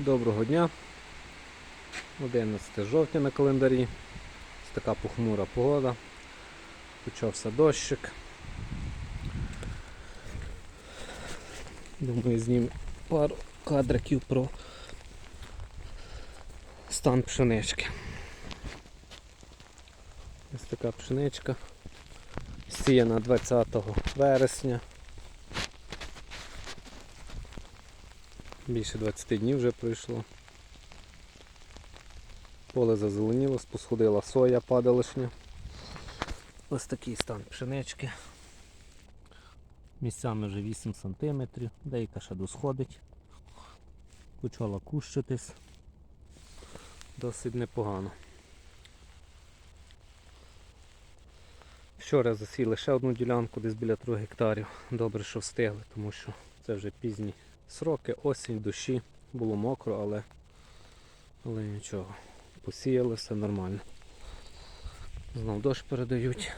Доброго дня. 11 жовтня на календарі. Ось така похмура погода. Почався дощик. Думаю, зніму пару кадриків про стан пшенички. Ось така пшеничка. Сіяна 20 вересня. Більше 20 днів вже пройшло. Поле зазеленіло, спосходила соя падалишня. Ось такий стан пшенички. Місцями вже 8 см, деяка ще досходить. Почала кущитись. Досить непогано. Вчора засіли ще одну ділянку десь біля 3 гектарів. Добре, що встигли, тому що це вже пізні сроки, осінь, дощі. Було мокро, але, але нічого. Посіяли все нормально. Знов дощ передають.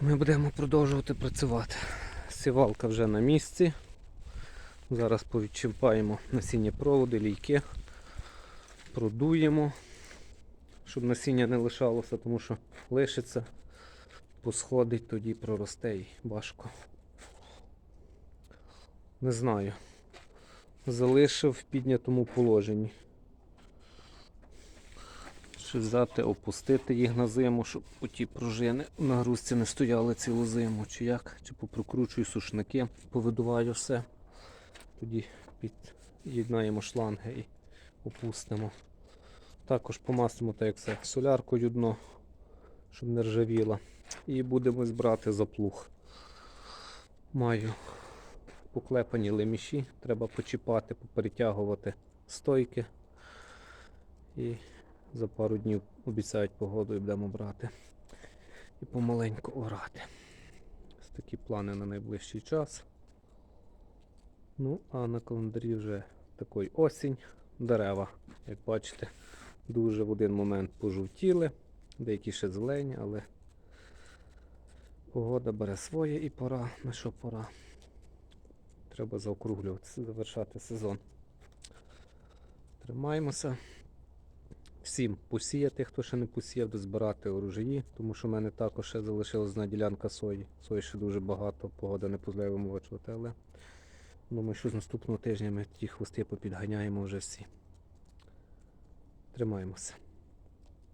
Ми будемо продовжувати працювати. Сівалка вже на місці. Зараз повідчіпаємо насіння проводи, лійки, продуємо, щоб насіння не лишалося, тому що лишиться, посходить, тоді проросте і важко. Не знаю. Залишив в піднятому положенні. Чи взяти, опустити їх на зиму, щоб оті пружини в нагрузці не стояли цілу зиму, чи як, чи попрокручую сушники, повидуваю все. Тоді під'єднаємо шланги і опустимо. Також помастимо так як це соляркою дно, щоб не ржавіло. І будемо збирати заплуг. Маю поклепані леміші, треба почіпати, поперетягувати стойки. І за пару днів обіцяють погоду і будемо брати. І помаленьку орати. Ось такі плани на найближчий час. Ну, а на календарі вже такий осінь. Дерева, як бачите, дуже в один момент пожовтіли, деякі ще зелені, але погода бере своє і пора, на що пора. Треба заокруглюватися, завершати сезон. Тримаємося. Всім посіяти, хто ще не посіяв, дозбирати урожаї, тому що в мене також ще залишилась одна ділянка сої. Сої ще дуже багато, погода не дозволяє вимовчувати, але думаю, що з наступного тижня ми ті хвости попідганяємо вже всі. Тримаємося.